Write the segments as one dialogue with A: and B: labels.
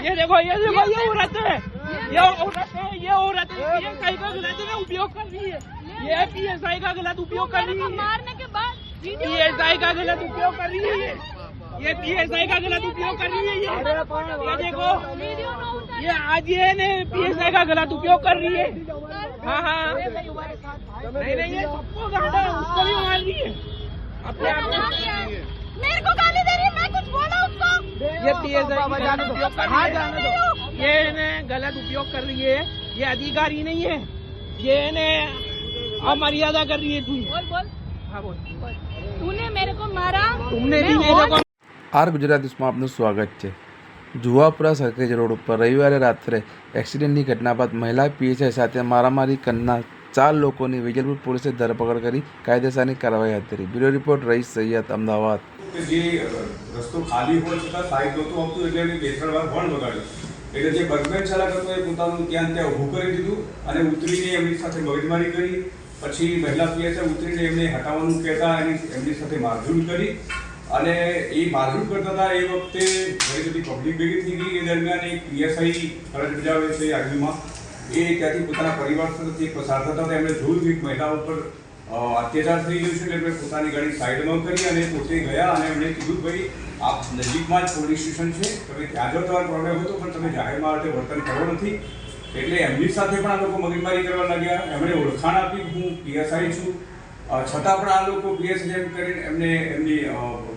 A: देखो ये देखो ये औरत है। ये औरत है ये औरत है। पीएसआई का गलत ना उपयोग कर रही है। ये पीएसआई का गलत उपयोग कर रही है।
B: मारने के बाद वीडियो
A: पीएसआई का गलत उपयोग कर रही है ये। ये पीएसआई का गलत उपयोग कर रही है ये। ये देखो। ये आज ये ने पीएसआई का गलत उपयोग कर रही है। हाँ हाँ। नहीं नहीं ये सबको गाड़ा है उसको भी मार रही है। अपने आप ये पीएसआई का गलत उपयोग कर रही है ये ने गलत उपयोग कर रही है ये अधिकारी नहीं है ये ने अमर्यादा कर रही है तू
B: बोल बोल
A: हाँ बोल
B: तूने मेरे को मारा
A: तुमने भी
B: मैं
A: मेरे
B: और
A: को
C: આર ગુજરાતીમાં આપનું સ્વાગત છે જુવાપુરા સરખેજ રોડ ઉપર રવિવારે રાત્રે એક્સિડન્ટની ઘટના બાદ મહિલા પીએસઆઈ સાથે મારામારી કરનાર ચાર લોકોની વિજલપુર પોલીસે ધરપકડ કરી કાયદેસરની કાર્યવાહી હાથ ધરી બ્યુરો રિપોર્ટ રઈસ સૈયદ અમદાવાદ
D: કે જે રસ્તો ખાલી હોય છતાં સાઈડ નહોતું આવતું એટલે એમને બે વાર હોર્ન વગાડ્યું. એટલે જે બર્ગમેન ચાલક હતો એ પોતાનું ત્યાં ત્યાં ઊભું કરી દીધું અને ઉતરીને એમની સાથે મગજમારી કરી. પછી મહિલા પીએસએ ઉતરીને એમને હટાવવાનું કહેતા એની, એમની સાથે મારઝૂડ કરી. અને એ મારઝૂડ કરતા હતા એ વખતે ઘણી બધી પબ્લિક ભેગી થઈ ગઈ. એ દરમિયાન એક પીએસઆઈ ફરજ બજાવે છે આગવીમાં એ ત્યાંથી પોતાના પરિવાર સાથે પસાર થતા હતા. એમણે જોયું કે મહિલા ઉપર અત્યાચાર થઈ ગયું છે એટલે એમણે પોતાની ગાડી સાઈડમાં કરી અને પોતે ગયા અને એમણે કીધું ભાઈ, આપ નજીકમાં જ પોલીસ સ્ટેશન છે, તમે ત્યાં જો તમારો પ્રોબ્લેમ હતો, પણ તમે જાહેરમાં આ વર્તન કરો નથી. એટલે એમની સાથે પણ આ લોકો મગજમારી કરવા લાગ્યા, એમણે ઓળખાણ આપી હું પીએસઆઈ છું. છતાં પણ આ લોકો પીએસઆઈ જેમ કરીને એમને એમની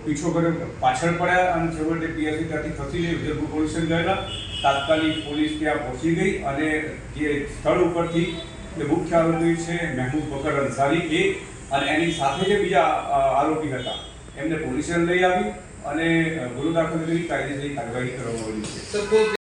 D: પીછો કર્યો, પાછળ પડ્યા અને છેવટે પીએસઆઈ ત્યાંથી ખસી લઈ વિજયપુર પોલીસ ગયેલા. તાત્કાલિક પોલીસ ત્યાં પહોંચી ગઈ અને જે સ્થળ ઉપરથી જે મુખ્ય આરોપી છે મહેબૂબ બકર અંસારી એ અને એની સાથે જે બીજા આરોપી હતા. એમને પોલીસ લઈ આવી અને ગુરુ દાખલ કરી કાયદેસરની કાર્યવાહી કરવામાં આવી છે.